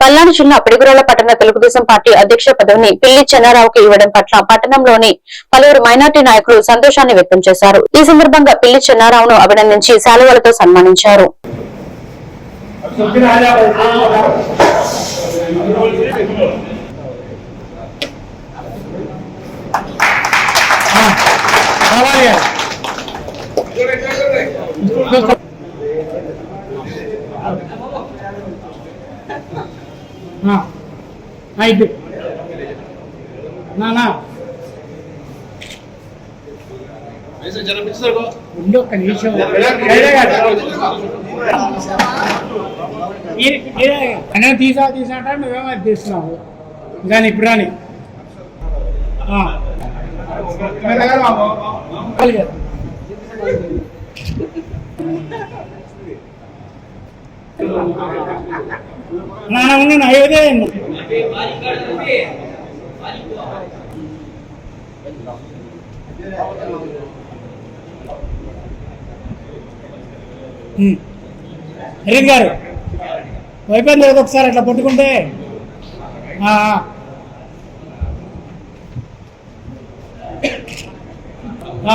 పల్నాడు జిల్లా పిడిగురాల పట్టణ తెలుగుదేశం పార్టీ అధ్యక్ష పదవిని పిల్లి చెన్నారావుకి ఇవ్వడం పట్ల పట్టణంలోని పలువురు మైనార్టీ నాయకులు సంతోషాన్ని వ్యక్తం చేశారు. ఈ సందర్భంగా పిల్లి చెన్నారావును అభినందించి శాలువలతో సన్మానించారు. అయితే నానా. ఉండు ఒక్క నిమిషం. అనే తీసా తీసా అంటే నువ్వేమో తీస్తున్నావు కానీ ఇప్పుడు రాని. ఆ. అలాగే. నాన్న ఉండు నా ఏదే హరీష్ గారు అయిపోయింది లేదు ఒకసారి అట్లా పట్టుకుంటే ఆ,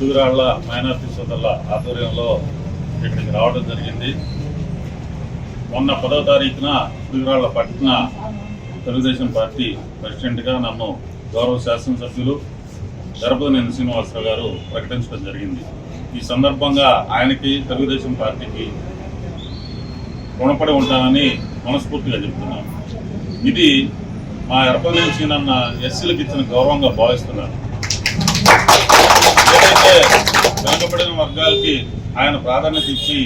దూరాళ్ళ మైనార్టీ సోదరుల ఆధ్వర్యంలో ఇక్కడికి రావడం జరిగింది. మొన్న పదో తారీఖున దూరాళ్ళ పట్టణ తెలుగుదేశం పార్టీ ప్రెసిడెంట్గా నన్ను గౌరవ శాసనసభ్యులు గర్భనేని శ్రీనివాసరావు గారు ప్రకటించడం జరిగింది. ఈ సందర్భంగా ఆయనకి తెలుగుదేశం పార్టీకి రుణపడి ఉంటానని మనస్ఫూర్తిగా చెప్తున్నాను. ఇది మా ఎరపల్లి సీనన్న ఎస్సీలకు ఇచ్చిన గౌరవంగా భావిస్తున్నాను. వర్గాలకి ఆయన ప్రాధాన్యత ఇచ్చి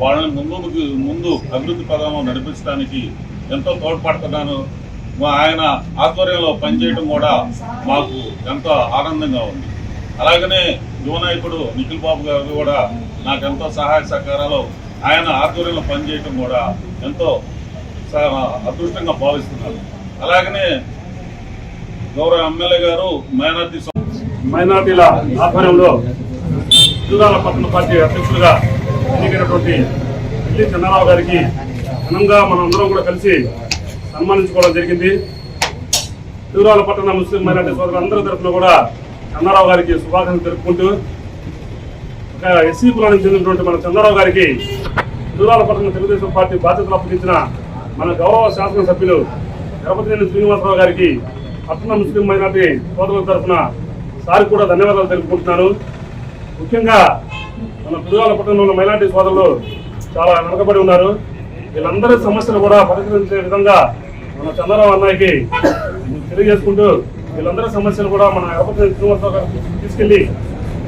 వాళ్ళని ముందుకు ముందు అభివృద్ధి పదంలో నడిపించడానికి ఎంతో తోడ్పడుతున్నాను. ఆయన ఆధ్వర్యంలో పనిచేయడం కూడా మాకు ఎంతో ఆనందంగా ఉంది. అలాగనే యువనాయకుడు నిఖిల్ బాబు గారు కూడా నాకు ఎంతో సహాయ సహకారాలు. ఆయన ఆధ్వర్యంలో పనిచేయటం కూడా ఎంతో అదృష్టంగా భావిస్తున్నారు అలాగనే గౌరవ ఎమ్మెల్యే గారు మైనార్టీ మైనార్టీల ఆధ్వర్యంలో దూరాల పట్టణ పార్టీ అధ్యక్షులుగా ఎన్నికైనటువంటి పిల్లి చంద్రరావు గారికి ఘనంగా మనం అందరం కూడా కలిసి సన్మానించుకోవడం జరిగింది. దూరాల పట్టణ ముస్లిం మైనార్టీ సోదరులందరి తరఫున కూడా చంద్రరావు గారికి శుభాకాంక్షలు తెలుపుకుంటూ ఒక ఎస్సీ కులానికి చెందినటువంటి మన చంద్రరావు గారికి దూరాల పట్టణ తెలుగుదేశం పార్టీ బాధ్యతలు అప్పగించిన మన గౌరవ శాసనసభ్యులు గణపతినేని శ్రీనివాసరావు గారికి పట్టణ ముస్లిం మైనార్టీ సోదరుల తరఫున సారి కూడా ధన్యవాదాలు తెలుపుకుంటున్నాను. ముఖ్యంగా మన పిల్లల పట్టణంలో ఉన్న మైనార్టీ సోదరులు చాలా వెనకబడి ఉన్నారు. వీళ్ళందరి సమస్యలు కూడా పరిష్కరించే విధంగా మన చంద్రబాబు అన్నయ్యకి తెలియజేసుకుంటూ వీళ్ళందరి సమస్యలు కూడా మన గణపతి శ్రీనివాసరావు తీసుకెళ్ళి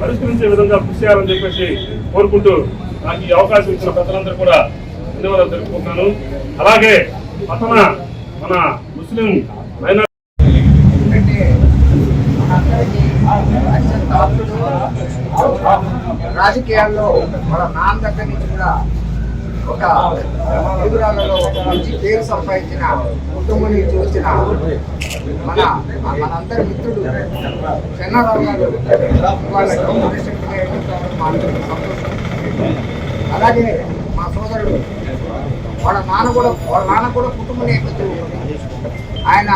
పరిష్కరించే విధంగా కృషి చేయాలని చెప్పేసి కోరుకుంటూ నాకు ఈ అవకాశం ఇచ్చిన ప్రజలందరూ కూడా ధన్యవాదాలు తెలుపుకుంటున్నాను. అలాగే పట్టణ మన ముస్లిం మైనార్టీ రాజకీయాల్లో మన నాన్న దగ్గర నుంచి కూడా ఒక ఎదురాలలో ఒక మంచి పేరు సంపాదించిన కుటుంబాన్ని చూసిన మన మనందరి మిత్రుడు చెన్నారావు గారు అలాగే మా సోదరుడు వాళ్ళ నాన్న కూడా వాళ్ళ నాన్న కూడా కుటుంబ నేపథ్యం ఆయన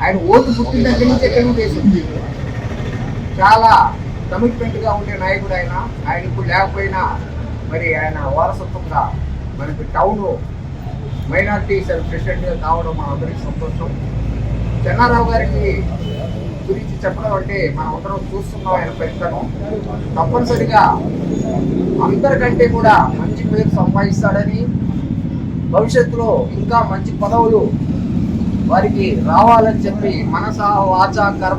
ఆయన ఓటు పుట్టిన దగ్గర నుంచి ఎక్కడ చేసింది చాలా కమిట్మెంట్గా ఉండే నాయకుడు ఆయన. ఆయన ఇప్పుడు లేకపోయినా మరి ఆయన వారసత్వంగా మనకి టౌన్ మైనార్టీ ప్రెసిడెంట్గా కావడం మన అందరికీ సంతోషం. చెన్నారావు గారికి గురించి చెప్పడం అంటే మనం అందరం చూస్తున్నాం ఆయన పెద్దను తప్పనిసరిగా అందరికంటే కూడా మంచి పేరు సంపాదిస్తాడని భవిష్యత్తులో ఇంకా మంచి పదవులు వారికి రావాలని చెప్పి మనస వాచ కర్మ